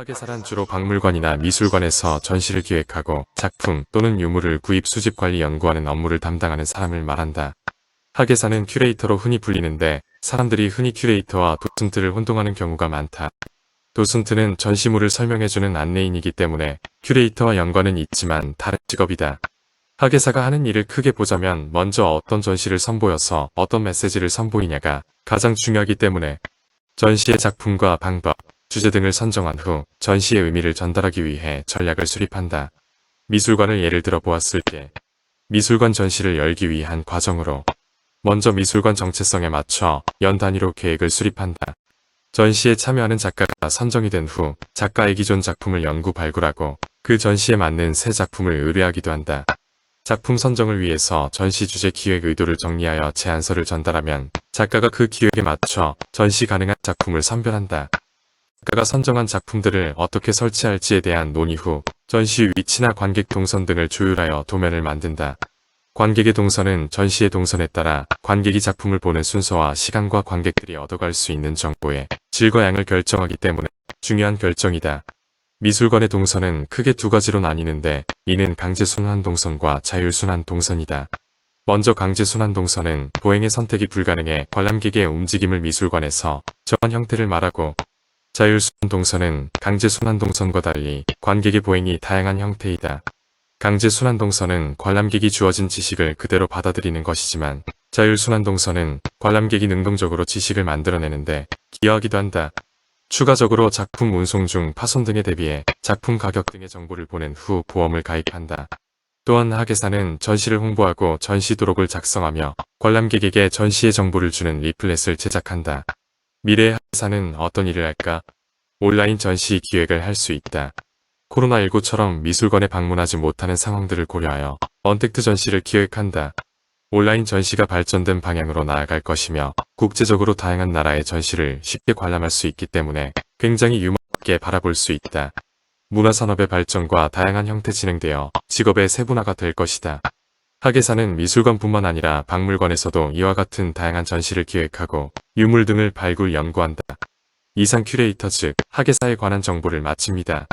학예사란 주로 박물관이나 미술관에서 전시를 기획하고 작품 또는 유물을 구입 수집 관리 연구하는 업무를 담당하는 사람을 말한다. 학예사는 큐레이터로 흔히 불리는데 사람들이 흔히 큐레이터와 도슨트를 혼동하는 경우가 많다. 도슨트는 전시물을 설명해주는 안내인이기 때문에 큐레이터와 연관은 있지만 다른 직업이다. 학예사가 하는 일을 크게 보자면 먼저 어떤 전시를 선보여서 어떤 메시지를 선보이냐가 가장 중요하기 때문에 전시의 작품과 방법, 주제 등을 선정한 후 전시의 의미를 전달하기 위해 전략을 수립한다. 미술관을 예를 들어 보았을 때 미술관 전시를 열기 위한 과정으로 먼저 미술관 정체성에 맞춰 연 단위로 계획을 수립한다. 전시에 참여하는 작가가 선정이 된 후 작가의 기존 작품을 연구 발굴하고 그 전시에 맞는 새 작품을 의뢰하기도 한다. 작품 선정을 위해서 전시 주제 기획 의도를 정리하여 제안서를 전달하면 작가가 그 기획에 맞춰 전시 가능한 작품을 선별한다. 작가가 선정한 작품들을 어떻게 설치할지에 대한 논의 후 전시 위치나 관객 동선 등을 조율하여 도면을 만든다. 관객의 동선은 전시의 동선에 따라 관객이 작품을 보는 순서와 시간과 관객들이 얻어갈 수 있는 정보의 질과 양을 결정하기 때문에 중요한 결정이다. 미술관의 동선은 크게 두 가지로 나뉘는데 이는 강제순환 동선과 자율순환 동선이다. 먼저 강제순환 동선은 보행의 선택이 불가능해 관람객의 움직임을 미술관에서 정한 형태를 말하고 자율순환 동선은 강제순환 동선과 달리 관객의 보행이 다양한 형태이다. 강제순환 동선은 관람객이 주어진 지식을 그대로 받아들이는 것이지만 자율순환 동선은 관람객이 능동적으로 지식을 만들어내는데 기여하기도 한다. 추가적으로 작품 운송 중 파손 등에 대비해 작품 가격 등의 정보를 보낸 후 보험을 가입한다. 또한 학예사는 전시를 홍보하고 전시 도록을 작성하며 관람객에게 전시의 정보를 주는 리플렛을 제작한다. 미래의 학예사는 어떤 일을 할까? 온라인 전시 기획을 할 수 있다. 코로나19처럼 미술관에 방문하지 못하는 상황들을 고려하여 언택트 전시를 기획한다. 온라인 전시가 발전된 방향으로 나아갈 것이며 국제적으로 다양한 나라의 전시를 쉽게 관람할 수 있기 때문에 굉장히 유망하게 바라볼 수 있다. 문화산업의 발전과 다양한 형태 진행되어 직업의 세분화가 될 것이다. 학예사는 미술관뿐만 아니라 박물관에서도 이와 같은 다양한 전시를 기획하고 유물 등을 발굴 연구한다. 이상 큐레이터 즉 학예사에 관한 정보를 마칩니다.